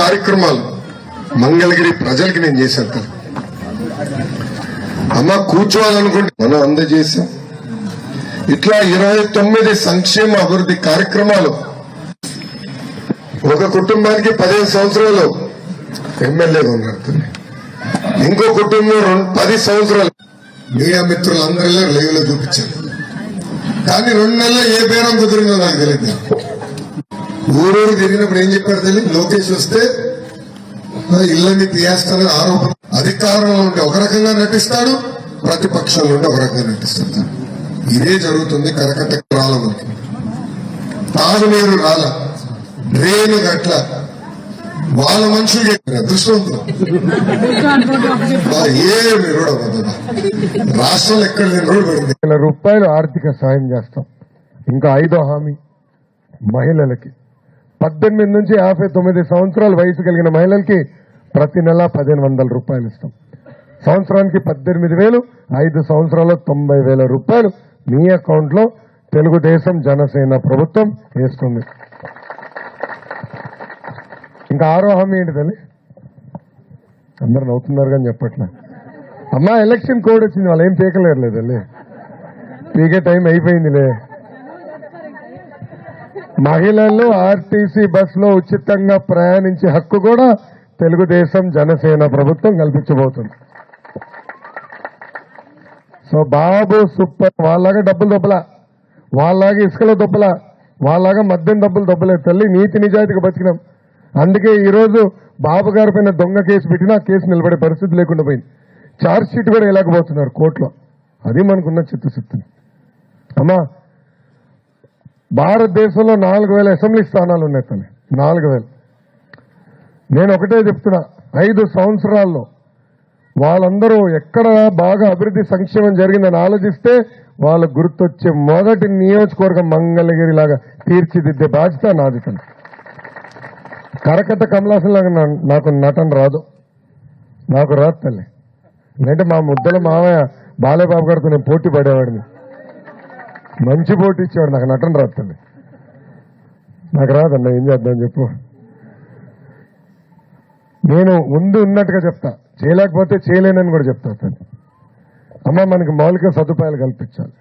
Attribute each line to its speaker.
Speaker 1: కార్యక్రమాలు మంగళగిరి ప్రజలకి నేను చేశాను తల్లి అమ్మ కూర్చోవాలనుకుంటే మనం అందజేశాం. ఇట్లా ఇరవై తొమ్మిది సంక్షేమ అభివృద్ధి కార్యక్రమాలు ఒక కుటుంబానికి పదిహేను సంవత్సరాలు ఎమ్మెల్యేగా ఉన్నారు ఇంకో కుటుంబం రెండు పది సంవత్సరాలు మీడియా మిత్రులందరిలో లైవ్లో చూపించారు. కానీ రెండు నెలలు ఏ పేరం కుదిరిందో నాకు తెలియదు. ఊరూరు తిరిగినప్పుడు ఏం చెప్పారు తెలియదు లోకేష్ వస్తే ఇళ్ళని తీయేస్తానని ఆరోపణ అధికారంలో ఉంటే ఒక రకంగా నటిస్తాడు ప్రతిపక్షంలో ఉంటే ఒక రకంగా నటిస్తాడు ఇదే జరుగుతుంది కరకట్ట రాల మనకి తాగునీరు రాల డ్రైన్ గట్ల. వాళ్ళ మనుషులు అదృష్టవంతులు. వారు ఏమి రోడ్ అవ్వదు ఎక్కడ రోడ్ పడింది
Speaker 2: వేల రూపాయలు ఆర్థిక సాయం చేస్తాం. ఇంకా ఐదో హామీ మహిళలకి. పద్దెనిమిది నుంచి యాభై తొమ్మిది సంవత్సరాల వయసు కలిగిన మహిళలకి ప్రతి నెల పదిహేను వందల రూపాయలు ఇస్తాం. సంవత్సరానికి పద్దెనిమిది వేలు ఐదు సంవత్సరాల్లో తొంభై వేల రూపాయలు. మీ అకౌంట్లో తెలుగుదేశం జనసేన ప్రభుత్వం వేస్తుంది. ఇంకా ఆరో హామీ ఏంటి తల్లి అందరు నవ్వుతున్నారు కానీ చెప్పట్లే. అమ్మా ఎలక్షన్ కోడ్ వచ్చింది వాళ్ళు ఏం పీకలేరు తల్లి పీకే టైం అయిపోయిందిలే. మహిళలు ఆర్టీసీ బస్సులో ఉచితంగా ప్రయాణించే హక్కు కూడా తెలుగుదేశం జనసేన ప్రభుత్వం కల్పించబోతుంది. సో బాబు సూపర్ వాళ్ళలాగా డబ్బులు దొబ్బలా. వాళ్ళలాగా ఇసుకలో దొబ్బలా. వాళ్ళలాగా మద్యం డబ్బులు దొబ్బలే తల్లి నీతి నిజాయితీగా బతికినాం. అందుకే ఈరోజు బాబు గారి పైన దొంగ కేసు పెట్టినా కేసు నిలబడే పరిస్థితి లేకుండా పోయింది. ఛార్జ్ షీట్ కూడా వేయలేకపోతున్నారు కోర్టులో. అది మనకున్న చిత్తశుద్ధి అమ్మా భారతదేశంలో నాలుగు వేల అసెంబ్లీ స్థానాలు ఉన్నాయి తల్లి. నాలుగు వేలు. నేను ఒకటే చెప్తున్నా ఐదు సంవత్సరాల్లో వాళ్ళందరూ ఎక్కడ బాగా అభివృద్ధి సంక్షేమం జరిగిందని ఆలోచిస్తే వాళ్ళకు గుర్తొచ్చే మొదటి నియోజకవర్గం మంగళగిరి లాగా తీర్చిదిద్దే బాధ్యత నాది తల్లి. కరకట్ట కమలాసన్ లాగా నాకు నటన రాదు. నాకు రాదు తల్లి. లేదంటే మా ముద్దల మామయ్య బాలయ్యబాబు గారితో నేను పోటీ పడేవాడిని. మంచి పోటీ ఇచ్చేవాడు నాకు నటన రాదండి నాకు రాదన్న ఏం చేద్దాం చెప్పు. నేను ఉంది ఉన్నట్టుగా చెప్తా. చేయలేకపోతే చేయలేనని కూడా చెప్తా అమ్మ మనకి మౌలిక సదుపాయాలు కల్పించాలి.